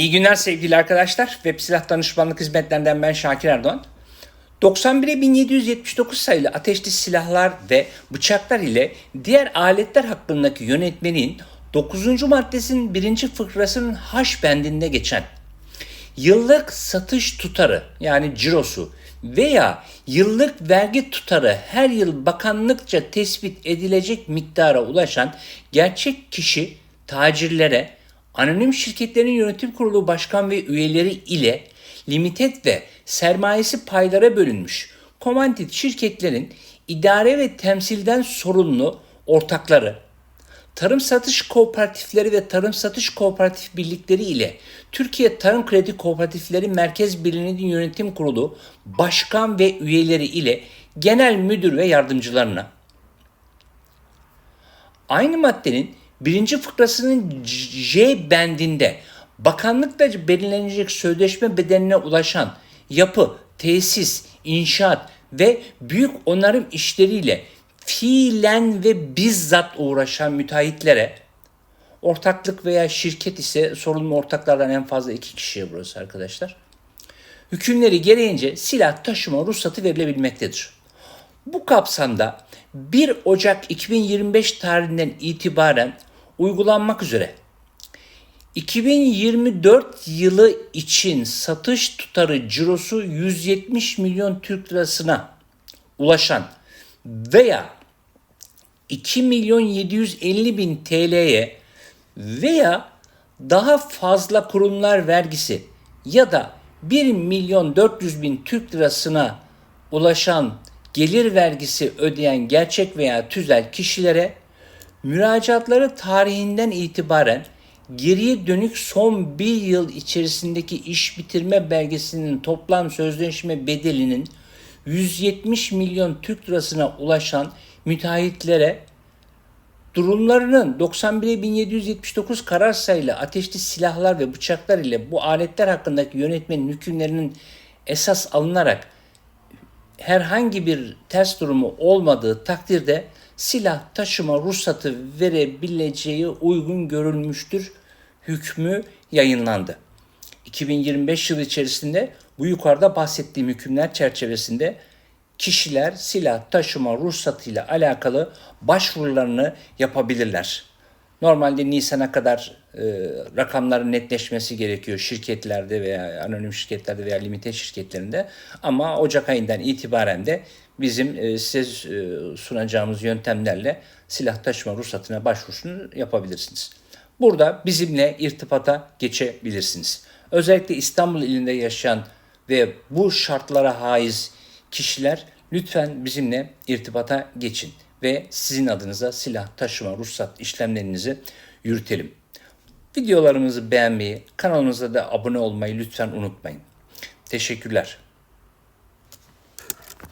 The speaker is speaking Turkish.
İyi günler sevgili arkadaşlar. Web Silah Danışmanlık Hizmetlerinden ben Şakir Erdoğan. 91'e 1779 sayılı ateşli silahlar ve bıçaklar ile diğer aletler hakkındaki yönetmenin 9. maddesinin 1. fıkrasının H bendinde geçen yıllık satış tutarı yani cirosu veya yıllık vergi tutarı her yıl bakanlıkça tespit edilecek miktara ulaşan gerçek kişi tacirlere, anonim şirketlerin yönetim kurulu başkan ve üyeleri ile limited ve sermayesi paylara bölünmüş komandit şirketlerin idare ve temsilden sorumlu ortakları, Tarım Satış Kooperatifleri ve Tarım Satış Kooperatif Birlikleri ile Türkiye Tarım Kredi Kooperatifleri Merkez Birliği'nin yönetim kurulu başkan ve üyeleri ile genel müdür ve yardımcılarına. Aynı maddenin birinci fıkrasının J bendinde bakanlıkla belirlenecek sözleşme bedeline ulaşan yapı, tesis, inşaat ve büyük onarım işleriyle fiilen ve bizzat uğraşan müteahhitlere ortaklık veya şirket ise sorumlu ortaklardan en fazla iki kişiye burası arkadaşlar. Hükümleri gereğince silah taşıma ruhsatı verilebilmektedir. Bu kapsamda 1 Ocak 2025 tarihinden itibaren uygulanmak üzere. 2024 yılı için satış tutarı cirosu 170 milyon Türk lirasına ulaşan veya 2 milyon 750 bin TL'ye veya daha fazla kurumlar vergisi ya da 1 milyon 400 bin Türk lirasına ulaşan gelir vergisi ödeyen gerçek veya tüzel kişilere müracaatları tarihinden itibaren geriye dönük son bir yıl içerisindeki iş bitirme belgesinin toplam sözleşme bedelinin 170 milyon Türk lirasına ulaşan müteahhitlere durumlarının 91'e 1779 karar sayılı ateşli silahlar ve bıçaklar ile bu aletler hakkındaki yönetmenin hükümlerinin esas alınarak herhangi bir ters durumu olmadığı takdirde silah taşıma ruhsatı verebileceği uygun görülmüştür hükmü yayınlandı. 2025 yılı içerisinde bu yukarıda bahsettiğim hükümler çerçevesinde kişiler silah taşıma ruhsatı ile alakalı başvurularını yapabilirler. Normalde Nisan'a kadar e, rakamların netleşmesi gerekiyor şirketlerde veya anonim şirketlerde veya limite şirketlerinde. Ama Ocak ayından itibaren de bizim e, size e, sunacağımız yöntemlerle silah taşıma ruhsatına başvurusunu yapabilirsiniz. Burada bizimle irtibata geçebilirsiniz. Özellikle İstanbul ilinde yaşayan ve bu şartlara haiz kişiler lütfen bizimle irtibata geçin ve sizin adınıza silah taşıma ruhsat işlemlerinizi yürütelim. Videolarımızı beğenmeyi, kanalımıza da abone olmayı lütfen unutmayın. Teşekkürler.